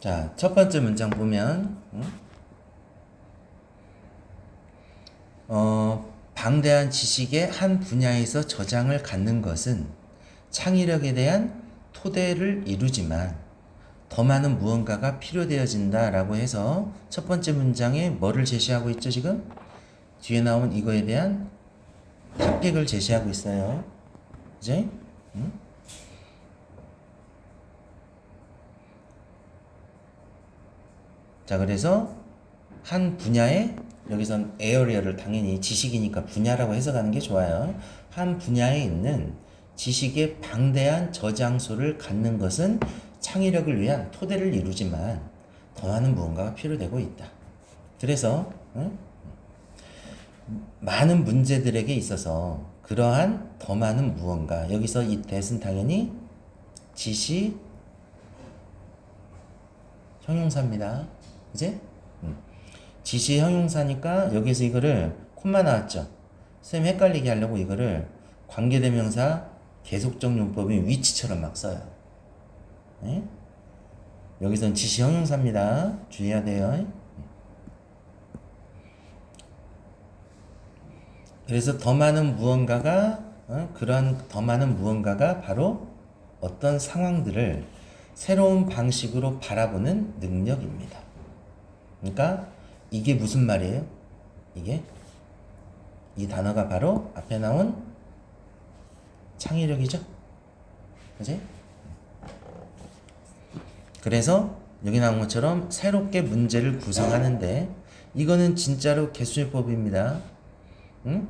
자, 첫 번째 문장 보면, 응? 어, 방대한 지식의 한 분야에서 저장을 갖는 것은 창의력에 대한 토대를 이루지만 더 많은 무언가가 필요되어진다 라고 해서 첫 번째 문장에 뭐를 제시하고 있죠, 지금? 뒤에 나온 이거에 대한 탑픽을 제시하고 있어요. 그지? 응? 자, 그래서 한 분야에 여기선 에어리어를 당연히 지식이니까 분야라고 해석하는 게 좋아요. 한 분야에 있는 지식의 방대한 저장소를 갖는 것은 창의력을 위한 토대를 이루지만 더 많은 무언가가 필요되고 있다. 그래서 응? 많은 문제들에게 있어서 그러한 더 많은 무언가 여기서 이 대은 당연히 지시 형용사입니다. 이제 지시 형용사니까 여기서 이거를 콤마 나왔죠. 쌤 헷갈리게 하려고 이거를 관계대명사 계속적 용법인 위치처럼 막 써요. 네? 여기선 지시 형용사입니다. 주의해야 돼요. 그래서 더 많은 무언가가 어? 그런 더 많은 무언가가 바로 어떤 상황들을 새로운 방식으로 바라보는 능력입니다. 그러니까 이게 무슨 말이에요? 이게 이 단어가 바로 앞에 나온 창의력이죠. 그지? 그래서 여기 나온 것처럼 새롭게 문제를 구성하는데 이거는 진짜로 개수요법입니다. 응?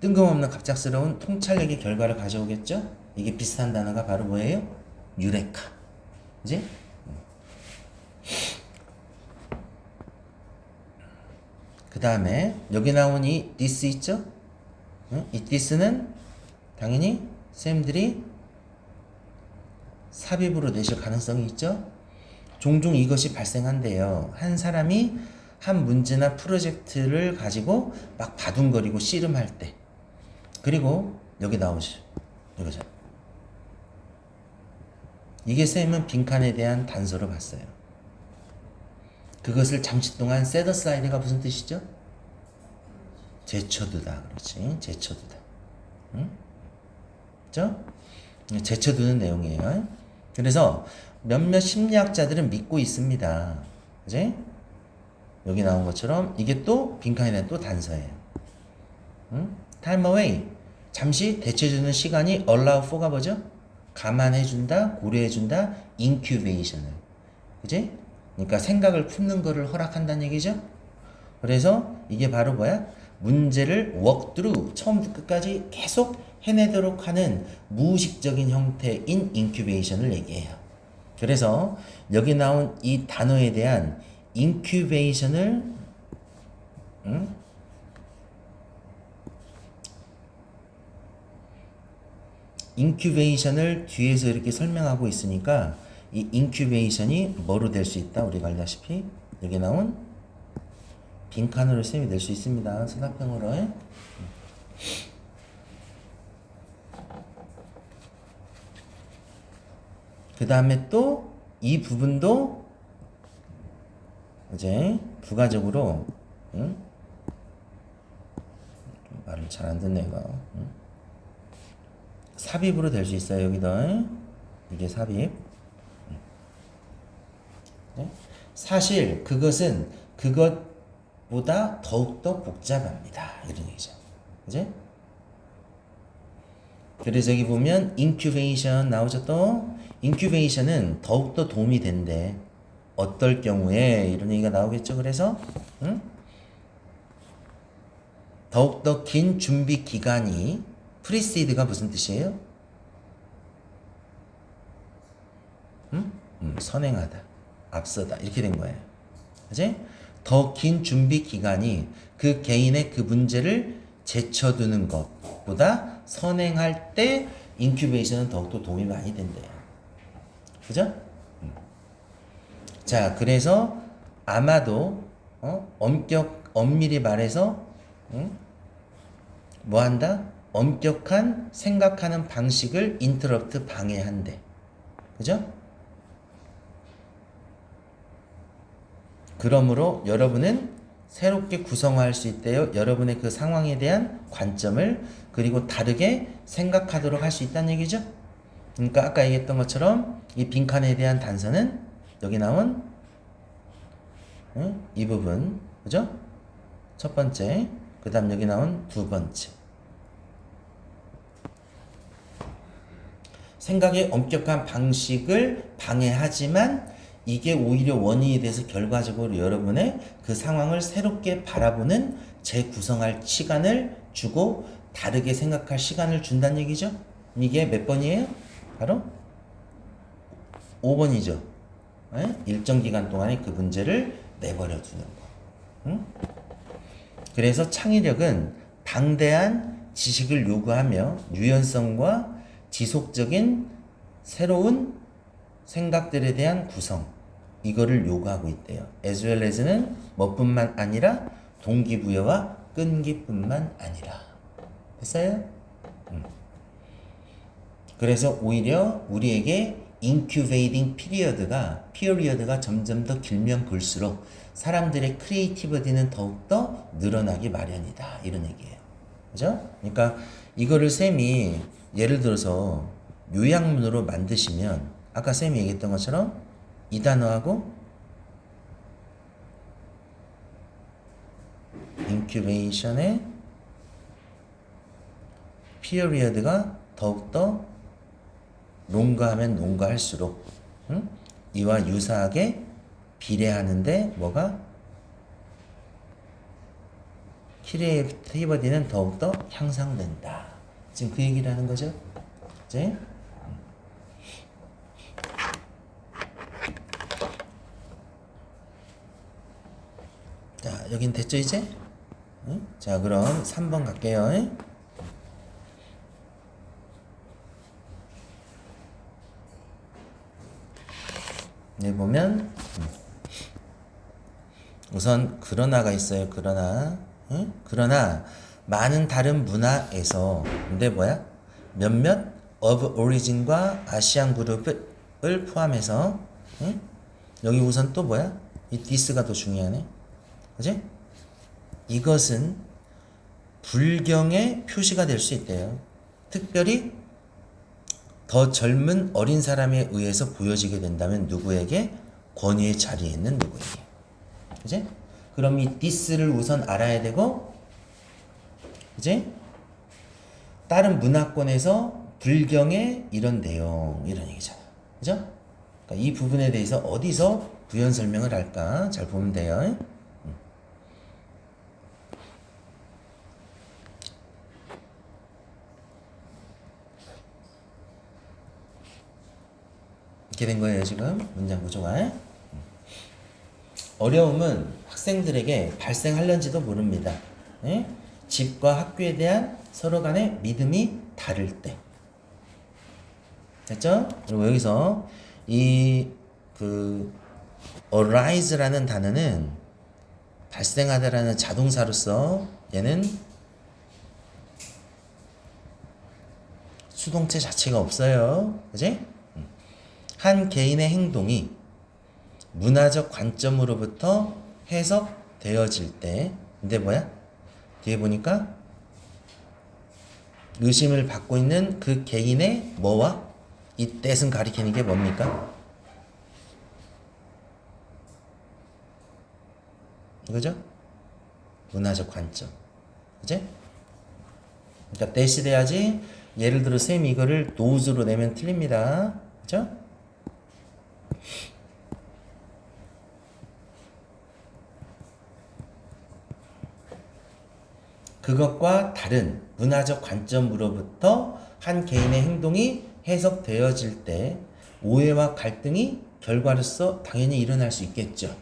뜬금없는 갑작스러운 통찰력의 결과를 가져오겠죠? 이게 비슷한 단어가 바로 뭐예요? 유레카. 그지? 그 다음에 여기 나온 이 this 있죠? 응? 이 this는 당연히 쌤들이 삽입으로 내실 가능성이 있죠? 종종 이것이 발생한대요. 한 사람이 한 문제나 프로젝트를 가지고 막 바둥거리고 씨름할 때. 그리고 여기 나오죠. 이거죠. 이게 쌤은 빈칸에 대한 단서로 봤어요. 그것을 잠시 동안 셋어사이드가 무슨 뜻이죠? 제쳐두다. 그렇지. 제쳐두다. 응? 그죠? 제쳐두는 내용이에요. 그래서 몇몇 심리학자들은 믿고 있습니다. 그지? 여기 나온 것처럼 이게 또 대한 또 단서예요. 응? time away. 잠시 대체해주는 시간이 allow for가 뭐죠? 감안해준다, 고려해준다, incubation을. 그지? 그러니까 생각을 품는 거를 허락한다는 얘기죠? 그래서 이게 바로 뭐야? 문제를 through, 처음부터 끝까지 계속 해내도록 하는 무의식적인 형태인 incubation을 얘기해요. 그래서 여기 나온 이 단어에 대한 incubation을 응? 인큐베이션을 뒤에서 이렇게 설명하고 있으니까 이 인큐베이션이 뭐로 될 수 있다? 우리가 알다시피 여기 나온 빈칸으로 쌤이 될 수 있습니다. 수납형으로. 그 다음에 또 이 부분도 이제 부가적으로 응? 말을 잘 안 듣네 이거. 응? 삽입으로 될 수 있어요 여기도 이게 삽입. 네? 사실 그것은 그것 보다 더욱더 복잡합니다. 이런 얘기죠. 그지? 그래서 여기 보면 인큐베이션 나오죠 또 인큐베이션은 더욱더 도움이 된대. 어떨 경우에 이런 얘기가 나오겠죠. 그래서 응? 더욱더 긴 준비 기간이 프리시드가 무슨 뜻이에요? 응? 음, 선행하다, 앞서다 이렇게 된 거예요. 그지? 더 긴 준비 기간이 그 개인의 그 문제를 제쳐두는 것보다 선행할 때 인큐베이션은 더욱더 도움이 많이 된대요. 그죠? 음. 자, 그래서 아마도 어? 엄격 엄밀히 말해서 응? 뭐 한다? 엄격한 생각하는 방식을 인터럽트 방해한대. 그죠? 그러므로 여러분은 새롭게 구성화할 수 있대요. 여러분의 그 상황에 대한 관점을 그리고 다르게 생각하도록 할 수 있다는 얘기죠. 그러니까 아까 얘기했던 것처럼 이 빈칸에 대한 단서는 여기 나온 응? 이 부분 그죠? 첫 번째 그 다음 여기 나온 두 번째 생각의 엄격한 방식을 방해하지만 이게 오히려 원인이 돼서 결과적으로 여러분의 그 상황을 새롭게 바라보는 재구성할 시간을 주고 다르게 생각할 시간을 준다는 얘기죠. 이게 몇 번이에요? 바로 5번이죠. 예? 일정 기간 동안에 그 문제를 내버려 두는 거. 응? 그래서 창의력은 방대한 지식을 요구하며 유연성과 지속적인 새로운 생각들에 대한 구성 이거를 요구하고 있대요. as well as는 뭐뿐만 아니라 동기부여와 끈기뿐만 아니라 됐어요? 음. 그래서 오히려 우리에게 incubating period가 period가 점점 더 길면 볼수록 사람들의 크리에이티비티는 더욱더 늘어나기 마련이다 이런 얘기예요. 그죠? 그러니까 이거를 쌤이 예를 들어서 요약문으로 만드시면 아까 쌤이 얘기했던 것처럼 이 단어하고 인큐베이션의 피어리어드가 더욱더 농가하면 농가할수록 응? 이와 유사하게 비례하는데 뭐가 크리에이티버디는 더욱더 향상된다. 지금 그 얘기를 하는 거죠. 이제 자, 여긴 됐죠, 이제? 응? 자, 그럼 3번 갈게요. 응? 네, 보면, 음. 우선, 그러나가 있어요, 그러나. 응? 그러나, 많은 다른 문화에서, 근데 뭐야? 몇몇 of origin과 아시안 그룹을 포함해서, 응? 여기 우선 또 뭐야? 이 디스가 더 중요하네. 그지? 이것은 불경의 표시가 될 수 있대요. 특별히 더 젊은 어린 사람에 의해서 보여지게 된다면 누구에게? 권위의 자리에 있는 누구에게. 그지? 그럼 이 디스를 우선 알아야 되고, 그지? 다른 문화권에서 불경의 이런 내용, 이런 얘기잖아. 그죠? 그러니까 이 부분에 대해서 어디서 부연 설명을 할까? 잘 보면 돼요. 이렇게 된 거예요, 지금. 문장 구조가. 어려움은 학생들에게 발생할런지도 모릅니다. 예? 집과 학교에 대한 서로 간의 믿음이 다를 때. 됐죠? 그리고 여기서 이 그 arise라는 단어는 발생하다라는 자동사로서 얘는 수동체 자체가 없어요. 그지? 한 개인의 행동이 문화적 관점으로부터 해석되어질 때, 근데 뭐야? 뒤에 보니까 의심을 받고 있는 그 개인의 뭐와 이 뜻은 가리키는 게 뭡니까? 이거죠? 문화적 관점. 그지? 그러니까 대시 돼야지 예를 들어 쌤이 이거를 노즈로 내면 틀립니다. 그죠? 그것과 다른 문화적 관점으로부터 한 개인의 행동이 해석되어질 때 오해와 갈등이 결과로서 당연히 일어날 수 있겠죠.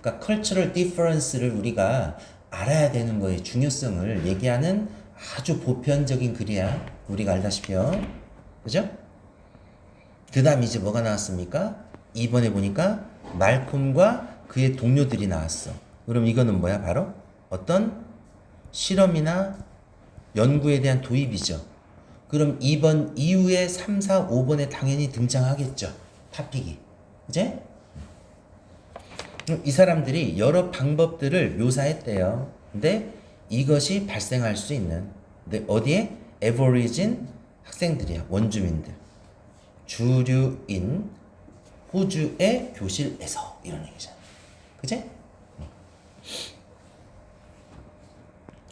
그러니까 cultural difference를 우리가 알아야 되는 거의 중요성을 얘기하는 아주 보편적인 글이야. 우리가 알다시피요. 그죠? 그 다음 이제 뭐가 나왔습니까? 2번에 보니까 말콤과 그의 동료들이 나왔어. 그럼 이거는 뭐야? 바로 어떤 실험이나 연구에 대한 도입이죠. 그럼 2번 이후에 3, 4, 5번에 당연히 등장하겠죠. 이제? 그럼 이 사람들이 여러 방법들을 묘사했대요. 근데 이것이 발생할 수 있는 근데 어디에 에버리진 학생들이야 원주민들 주류인 호주의 교실에서 이런 얘기잖아. 그지?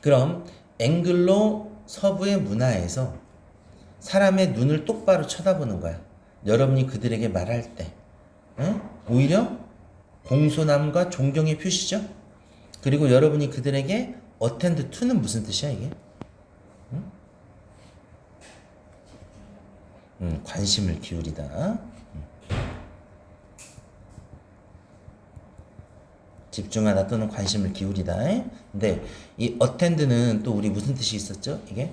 그럼 앵글로 서부의 문화에서 사람의 눈을 똑바로 쳐다보는 거야. 여러분이 그들에게 말할 때, 응? 오히려 공손함과 존경의 표시죠. 그리고 여러분이 그들에게 attend to는 무슨 뜻이야 이게? 응? 음, 관심을 기울이다. 집중하다 또는 관심을 기울이다. 근데 이 attend는 또 우리 무슨 뜻이 있었죠? 이게?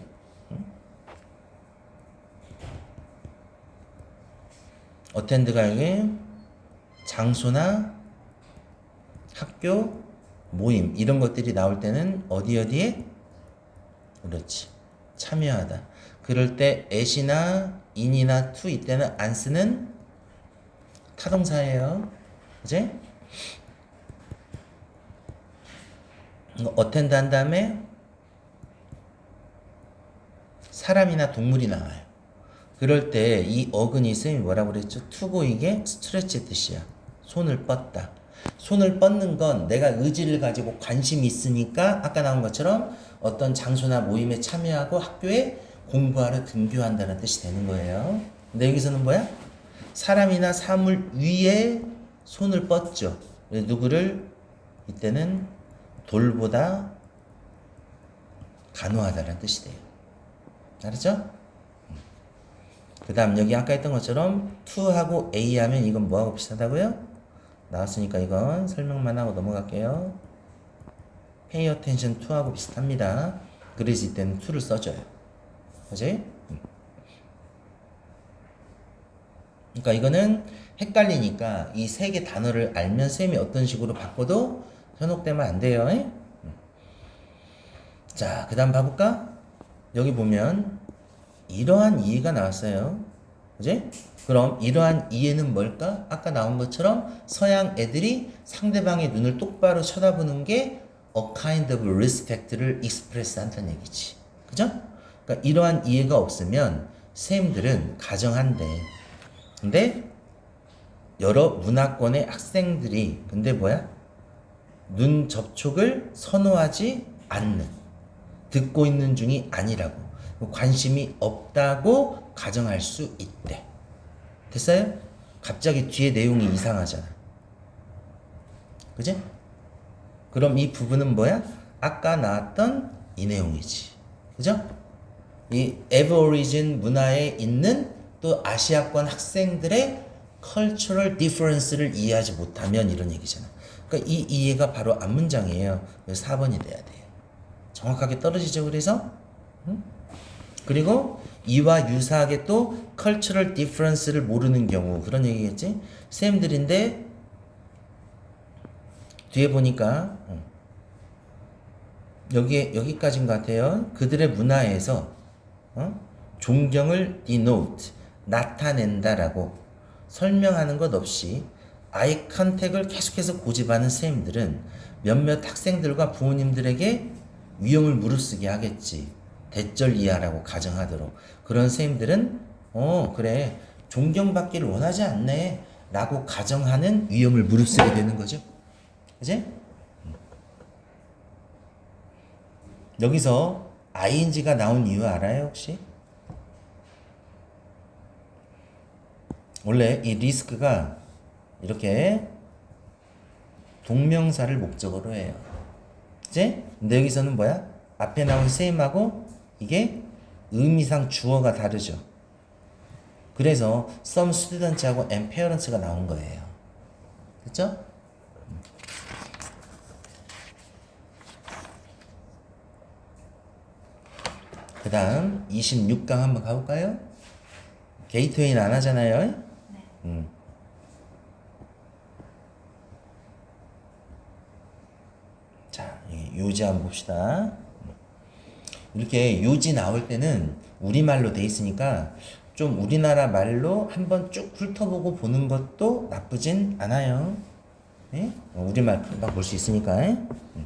어텐드가 이게 장소나 학교 모임 이런 것들이 나올 때는 어디 어디에 그렇지 참여하다 그럴 때 at이나 in이나 to 이때는 안 쓰는 타동사예요 그지? 어텐드 한 다음에 사람이나 동물이 나와요 그럴 때 이 어근이 쌤이 뭐라고 그랬죠? 투고 이게 스트레치 뜻이야. 손을 뻗다. 손을 뻗는 건 내가 의지를 가지고 관심이 있으니까 아까 나온 것처럼 어떤 장소나 모임에 참여하고 학교에 공부하러 등교한다는 뜻이 되는 거예요. 근데 여기서는 뭐야? 사람이나 사물 위에 손을 뻗죠. 누구를 이때는 돌보다 간호하다라는 뜻이 돼요. 알았죠? 그 다음 여기 아까 했던 것처럼 to하고 a 하면 이건 뭐하고 비슷하다고요? 나왔으니까 이건 설명만 하고 넘어갈게요. pay attention to하고 비슷합니다. 그래서 이때는 to를 써줘요. 그지? 그러니까 이거는 헷갈리니까 이 세 개 단어를 알면 쌤이 어떤 식으로 바꿔도 현혹되면 안 돼요. 자, 그 다음 봐볼까? 여기 보면 이러한 이해가 나왔어요. 그지? 그럼 이러한 이해는 뭘까? 아까 나온 것처럼 서양 애들이 상대방의 눈을 똑바로 쳐다보는 게 a kind of respect를 express 한다는 얘기지. 그죠? 그러니까 이러한 이해가 없으면 쌤들은 가정한대. 근데 여러 문화권의 학생들이 근데 뭐야? 눈 접촉을 선호하지 않는 듣고 있는 중이 아니라고 관심이 없다고 가정할 수 있대. 됐어요? 갑자기 뒤에 내용이 이상하잖아. 그지? 그럼 이 부분은 뭐야? 아까 나왔던 이 내용이지. 그죠? 이 에버리진 문화에 있는 또 아시아권 학생들의 cultural difference를 이해하지 못하면 이런 얘기잖아. 그러니까 이 이해가 바로 앞문장이에요. 4번이 돼야 돼요. 정확하게 떨어지죠. 그래서 응? 그리고 이와 유사하게 또 cultural difference를 모르는 경우 그런 얘기겠지? 쌤들인데 뒤에 보니까 어, 여기 여기까지인 것 같아요. 그들의 문화에서 어? 존경을 denote 나타낸다라고 설명하는 것 없이 아이 컨택을 계속해서 고집하는 쌤들은 몇몇 학생들과 부모님들에게 위험을 무릅쓰게 하겠지. 대절 이하라고 가정하도록 그런 선생님들은 어 그래 존경받기를 원하지 않네 라고 가정하는 위험을 무릅쓰게 되는 거죠 그지? 여기서 ing가 나온 이유 알아요 혹시? 원래 이 리스크가 이렇게 동명사를 목적으로 해요 그지? 근데 여기서는 뭐야? 앞에 나온 same하고 이게 의미상 주어가 다르죠. 그래서 some students하고 and parents가 나온 거예요. 됐죠? 그 다음 26강 한번 가볼까요? 게이트웨이는 안 하잖아요. 네. 음. 자, 요지 한번 봅시다. 이렇게 요지 나올 때는 우리말로 돼 있으니까 좀 우리나라 말로 한번 쭉 훑어보고 보는 것도 나쁘진 않아요. 예? 어, 우리말 금방 볼수 있으니까. 예? 음.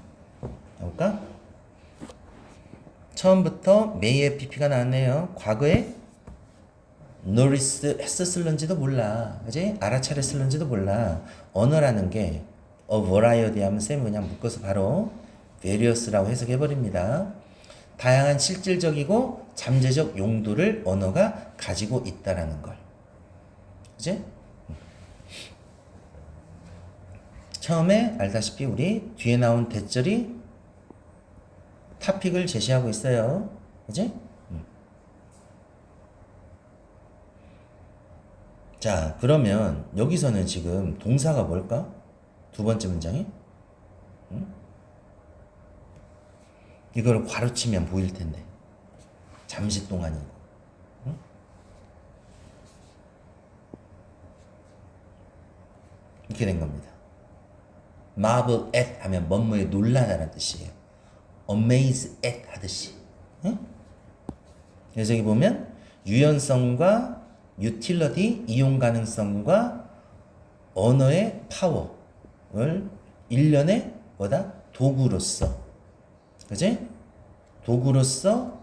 해볼까? 처음부터 메이의 PP가 나왔네요. 과거에 노리스 했었을런지도 몰라. 그지? 알아차렸을런지도 몰라. 언어라는 게 a variety 하면 쌤이 그냥 묶어서 바로 various라고 해석해 버립니다. 다양한 실질적이고 잠재적 용도를 언어가 가지고 있다라는 걸. 그지? 처음에 알다시피 우리 뒤에 나온 대절이 타픽을 제시하고 있어요. 그지? 음. 자, 그러면 여기서는 지금 동사가 뭘까? 두 번째 문장이? 이걸 괄호치면 보일 텐데. 잠시 동안이고. 응? 이렇게 된 겁니다. marvel at 하면 뭐뭐에 놀라다라는 뜻이에요. amaze at 하듯이. 응? 그래서 여기 보면 유연성과 utility 이용 가능성과 언어의 파워를 일련의 뭐다 도구로서 그지 도구로서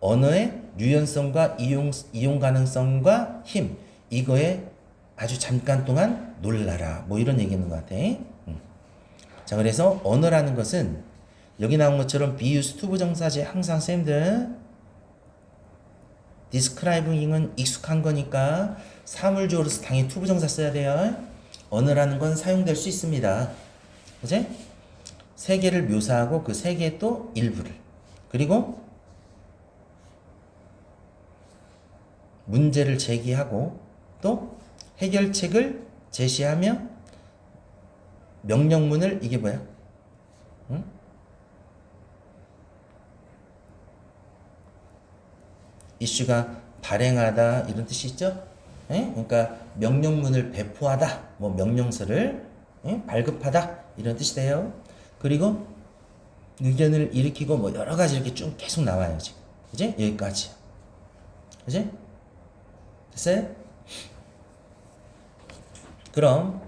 언어의 유연성과 이용 이용 가능성과 힘 이거에 아주 잠깐 동안 놀라라 뭐 이런 얘기 있는 것 같아. 음. 자 그래서 언어라는 것은 여기 나온 것처럼 비유스 투부 정사제 항상 쌤들 디스크라이빙은 익숙한 거니까 사물주어로서 당연히 투부정사 써야 돼요. 언어라는 건 사용될 수 있습니다. 그지? 세계를 묘사하고 그 세계의 또 일부를 그리고 문제를 제기하고 또 해결책을 제시하며 명령문을 이게 뭐야? 응? 이슈가 발행하다 이런 뜻이 있죠? 예? 그러니까 명령문을 배포하다, 뭐 명령서를 예? 발급하다 이런 뜻이 돼요. 그리고 의견을 일으키고 뭐 여러 가지 이렇게 쭉 계속 나와요 지금. 이제 여기까지. 그지? 됐어요? 그럼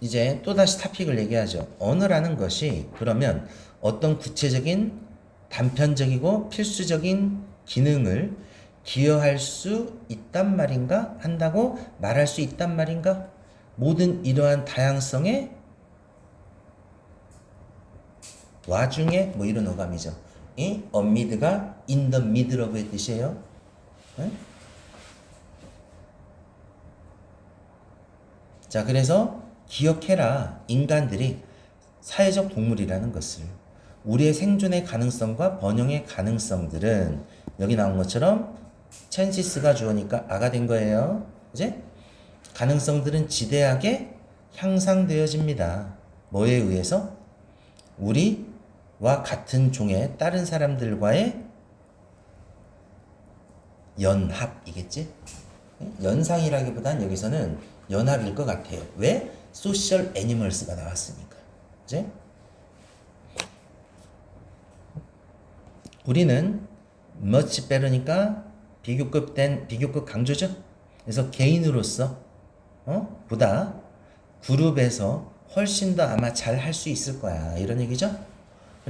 이제 또 다시 타픽을 얘기하죠. 언어라는 것이 그러면 어떤 구체적인 단편적이고 필수적인 기능을 기여할 수 있단 말인가? 한다고 말할 수 있단 말인가? 모든 이러한 다양성의 와중에 뭐 이런 어감이죠. 이 amid가 in the middle of의 뜻이에요. 네? 자, 그래서 기억해라. 인간들이 사회적 동물이라는 것을 우리의 생존의 가능성과 번영의 가능성들은 여기 나온 것처럼 찬시스가 주어니까 아가 된 거예요. 이제 가능성들은 지대하게 향상되어집니다. 뭐에 의해서? 우리 와 같은 종의 다른 사람들과의 연합이겠지? 연상이라기보단 여기서는 연합일 것 같아요. 왜? 소셜 애니멀스가 나왔으니까. 그지? 우리는 much better니까 비교급 된 비교급 강조죠. 그래서 개인으로서 어? 보다 그룹에서 훨씬 더 아마 잘 할 수 있을 거야. 이런 얘기죠.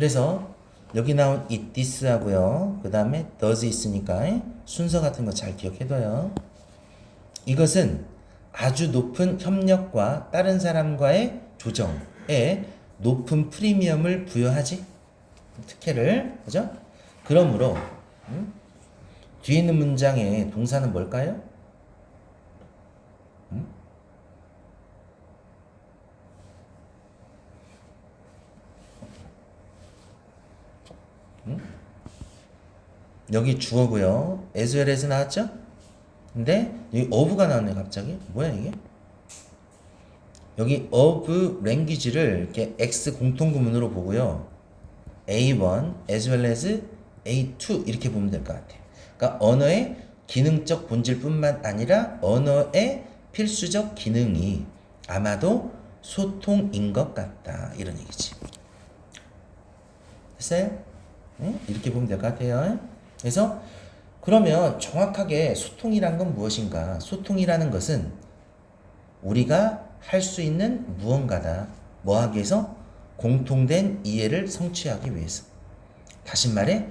그래서 여기 나온 it this 하고요. 그 다음에 does 있으니까 순서 같은 거 잘 기억해둬요. 이것은 아주 높은 협력과 다른 사람과의 조정에 높은 프리미엄을 부여하지. 특혜를. 그죠? 그러므로, 음? 뒤에 있는 문장의 동사는 뭘까요? 음? 음? 여기 주어고요. as well as 나왔죠? 근데 여기 of가 나왔네 갑자기. 뭐야 이게? 여기 of language를 이렇게 x 공통구문으로 보고요. A1 as well as A2 이렇게 보면 될 것 같아요. 그러니까 언어의 기능적 본질뿐만 아니라 언어의 필수적 기능이 아마도 소통인 것 같다 이런 얘기지. 됐어요? 네? 이렇게 보면 될 것 같아요. 그래서 그러면 정확하게 소통이란 건 무엇인가? 소통이라는 것은 우리가 할 수 있는 무언가다. 뭐 하기 위해서? 공통된 이해를 성취하기 위해서. 다시 말해,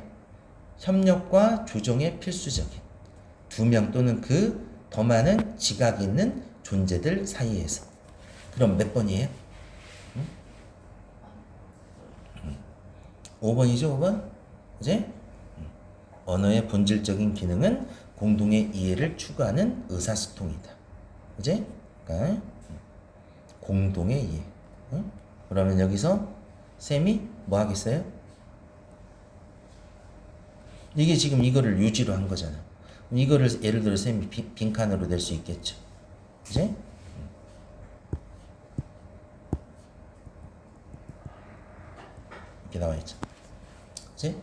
협력과 조정에 필수적인 두 명 또는 그 더 많은 지각이 있는 존재들 사이에서. 그럼 몇 번이에요? 응? 5번이죠, 5번? 그지? 언어의 본질적인 기능은 공동의 이해를 추구하는 의사소통이다. 그지? 그러니까 공동의 이해. 응? 그러면 여기서 쌤이 뭐 하겠어요? 이게 지금 이거를 유지로 한 거잖아. 이거를 예를 들어 쌤이 빈- 빈칸으로 낼 수 있겠죠. 그지? 이렇게 나와 있죠. 그지?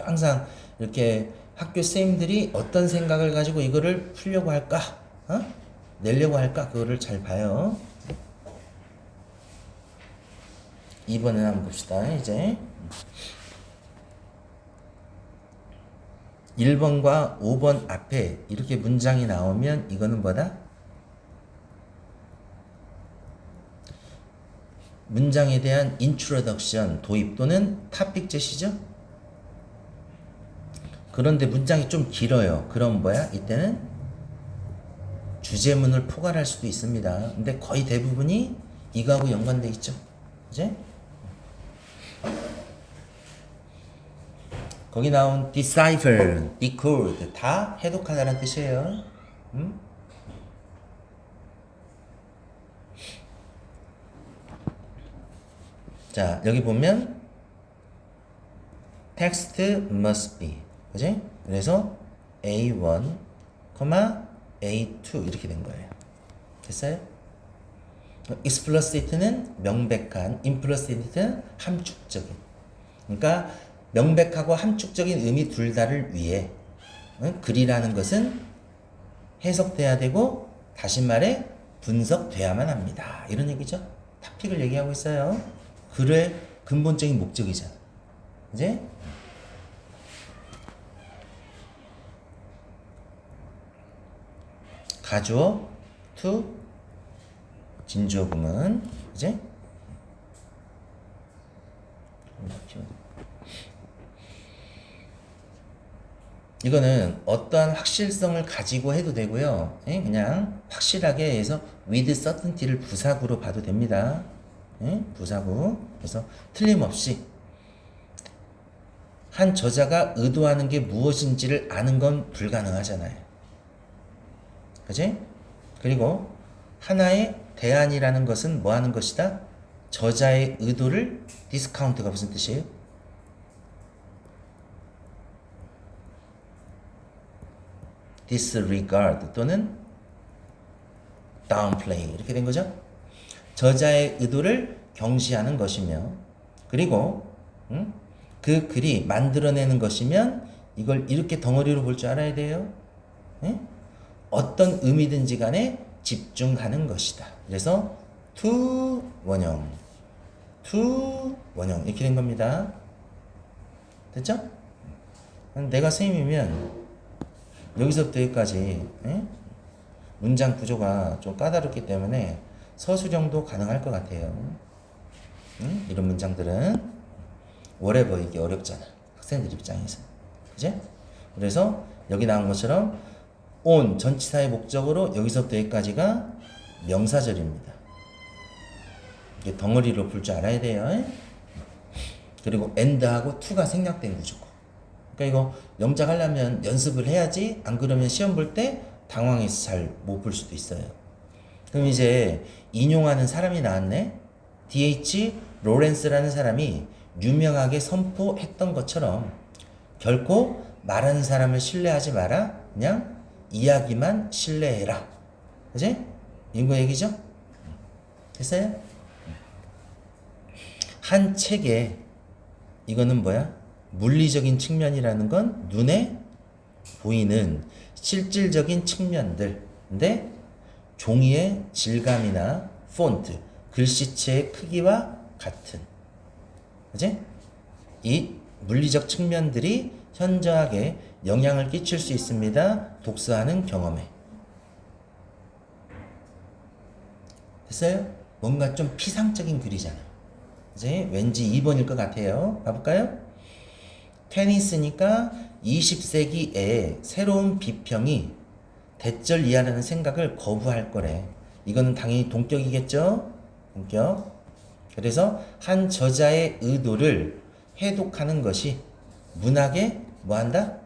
항상 이렇게 학교 선생님들이 어떤 생각을 가지고 이거를 풀려고 할까? 어? 내려고 할까? 그거를 잘 봐요. 2번을 한번 봅시다. 이제 1번과 5번 앞에 이렇게 문장이 나오면 이거는 뭐다? 문장에 대한 인트로덕션, 도입 또는 타픽 제시죠? 그런데 문장이 좀 길어요. 그럼 뭐야? 이때는 주제문을 포괄할 수도 있습니다. 근데 거의 대부분이 이거하고 연관돼 있죠. 그지? 거기 나온 decipher, decode 다 해독하다는 뜻이에요. 음? 자, 여기 보면 text must be. 그지? 그래서 A1, A2 이렇게 된 거예요. 됐어요? explicit는 명백한, implicit는 함축적인. 그러니까 명백하고 함축적인 의미 둘 다를 위해 응? 글이라는 것은 해석돼야 되고 다시 말해 분석돼야만 합니다. 이런 얘기죠. 타픽을 얘기하고 있어요. 글의 근본적인 목적이잖아. 이제 to 진주어 구문 이제 이거는 어떠한 확실성을 가지고 해도 되고요. 예? 그냥 확실하게 해서 with certainty를 부사구로 봐도 됩니다. 예? 부사구. 그래서 틀림없이 한 저자가 의도하는 게 무엇인지를 아는 건 불가능하잖아요. 그지? 그리고 하나의 대안이라는 것은 뭐 하는 것이다? 저자의 의도를 디스카운트가 무슨 뜻이에요? disregard 또는 downplay 이렇게 된 거죠. 저자의 의도를 경시하는 것이며 그리고 음? 그 글이 만들어내는 것이면 이걸 이렇게 덩어리로 볼 줄 알아야 돼요. 예? 어떤 의미든지 간에 집중하는 것이다. 그래서 to 원형, to 원형 이렇게 된 겁니다. 됐죠? 내가 선생님이면 여기서부터 여기까지 예? 문장 구조가 좀 까다롭기 때문에 서술형도 가능할 것 같아요. 응? 이런 문장들은 whatever 이게 어렵잖아. 학생들 입장에서. 그지? 그래서 여기 나온 것처럼 on 전치사의 목적으로 여기서부터 여기까지가 명사절입니다. 이게 덩어리로 볼줄 알아야 돼요. 그리고 and하고 to가 생략된 구조고. 그러니까 이거 영작 하려면 연습을 해야지 안 그러면 시험 볼 때 당황해서 잘 못 볼 수도 있어요. 그럼 이제 인용하는 사람이 나왔네. D.H. 로렌스라는 사람이 유명하게 선포했던 것처럼 결코 말하는 사람을 신뢰하지 마라. 그냥 이야기만 신뢰해라. 그지? 이거 얘기죠? 됐어요? 한 책에 이거는 뭐야? 물리적인 측면이라는 건 눈에 보이는 실질적인 측면들. 근데 종이의 질감이나 폰트, 글씨체의 크기와 같은. 그지? 이 물리적 측면들이 현저하게 영향을 끼칠 수 있습니다. 독서하는 경험에. 됐어요? 뭔가 좀 피상적인 글이잖아. 이제 왠지 2번일 것 같아요. 봐볼까요? 테니스니까 20세기에 새로운 비평이 대절 이하라는 생각을 거부할 거래. 이거는 당연히 동격이겠죠? 동격. 그래서 한 저자의 의도를 해독하는 것이 문학의 뭐한다?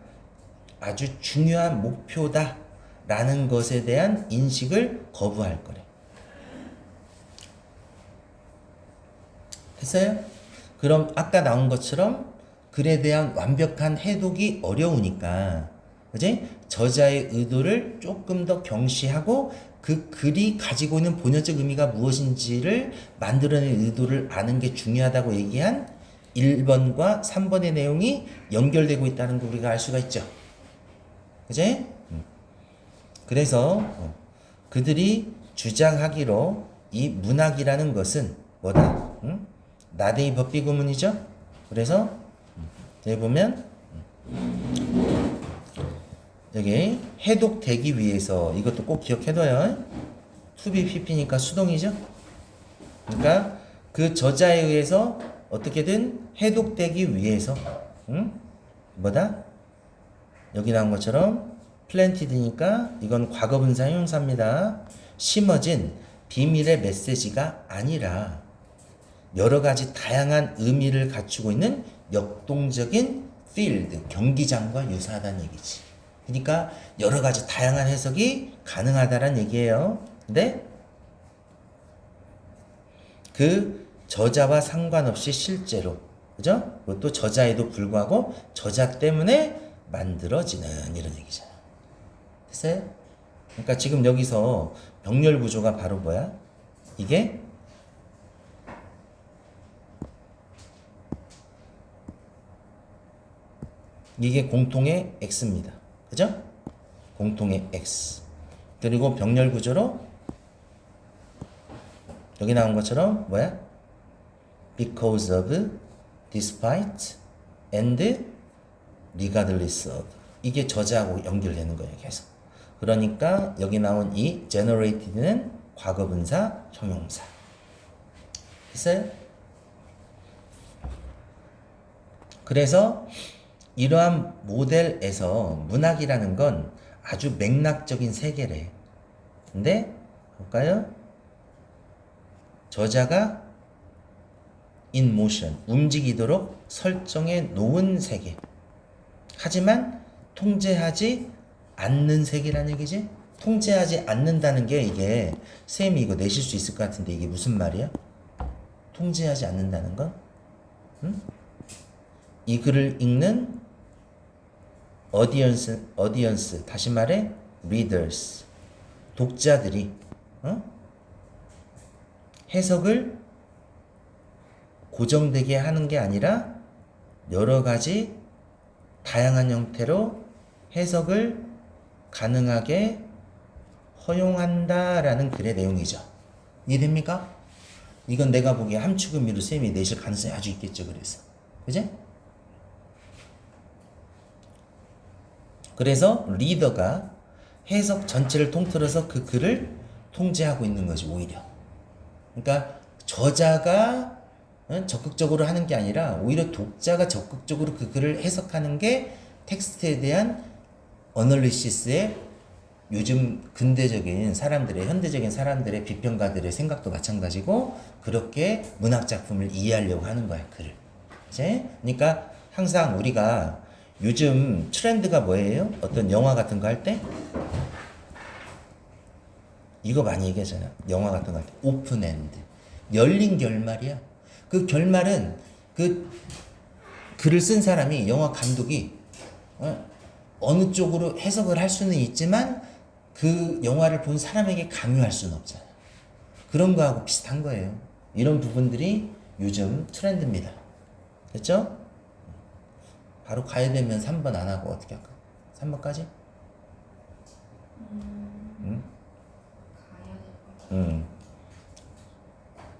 아주 중요한 목표다. 라는 것에 대한 인식을 거부할 거래. 됐어요? 그럼 아까 나온 것처럼 글에 대한 완벽한 해독이 어려우니까 그지? 저자의 의도를 조금 더 경시하고 그 글이 가지고 있는 본연적 의미가 무엇인지를 만들어낸 의도를 아는 게 중요하다고 얘기한 1번과 3번의 내용이 연결되고 있다는 걸 우리가 알 수가 있죠. 음. 그래서 어, 그들이 주장하기로 이 문학이라는 것은 뭐다? 응? 나데이 법비 구문이죠. 그래서 음, 여기 보면 음, 여기 해독되기 위해서 이것도 꼭 기억해둬요. 투비 피피니까 수동이죠. 그러니까 그 저자에 의해서 어떻게든 해독되기 위해서 응? 뭐다? 여기 나온 것처럼 플랜티드니까 이건 과거 분사 형용사입니다. 심어진 비밀의 메시지가 아니라 여러 가지 다양한 의미를 갖추고 있는 역동적인 필드, 경기장과 유사하다는 얘기지. 그러니까 여러 가지 다양한 해석이 가능하다는 얘기예요. 근데 그 저자와 상관없이 실제로 그죠? 그것도 저자에도 불구하고 저자 때문에 만들어지는 이런 얘기잖아. 됐어요? 그러니까 지금 여기서 병렬 구조가 바로 뭐야? 이게 이게 공통의 x입니다. 그죠? 공통의 x. 그리고 병렬 구조로 여기 나온 것처럼 뭐야? because of, despite, and of. 이게 저자하고 연결되는 거예요, 계속. 그러니까 여기 나온 이 generated는 과거분사 형용사. 됐어요? 그래서 이러한 모델에서 문학이라는 건 아주 맥락적인 세계래. 근데 볼까요? 저자가 in motion 움직이도록 설정해 놓은 세계. 하지만 통제하지 않는 세계라는 얘기지? 통제하지 않는다는 게 이게 쌤이 이거 내실 수 있을 것 같은데 이게 무슨 말이야? 통제하지 않는다는 건? 응? 이 글을 읽는 어디언스, 어디언스, 다시 말해, readers, 독자들이, 어? 해석을 고정되게 하는 게 아니라 여러 가지 다양한 형태로 해석을 가능하게 허용한다라는 글의 내용이죠. 이해됩니까? 이건 내가 보기에 함축은 미루 쌤이 내실 가능성이 아주 있겠죠. 그래서. 그지? 그래서 리더가 해석 전체를 통틀어서 그 글을 통제하고 있는 것이 오히려. 그러니까 저자가 어, 적극적으로 하는 게 아니라 오히려 독자가 적극적으로 그 글을 해석하는 게 텍스트에 대한 어널리시스의 요즘 근대적인 사람들의 현대적인 사람들의 비평가들의 생각도 마찬가지고 그렇게 문학 작품을 이해하려고 하는 거야 글을. 이제? 그러니까 항상 우리가 요즘 트렌드가 뭐예요? 어떤 영화 같은 거 할 때? 이거 많이 얘기하잖아. 영화 같은 거 할 때. 오픈 엔드. 열린 결말이야 그 결말은 그 글을 쓴 사람이 영화 감독이 어, 어느 쪽으로 해석을 할 수는 있지만 그 영화를 본 사람에게 강요할 수는 없잖아. 그런 거하고 비슷한 거예요. 이런 부분들이 요즘 트렌드입니다. 됐죠? 바로 가야 되면 3번 안 하고 어떻게 할까? 3번까지? 응? 가야 될것 같아요. 응.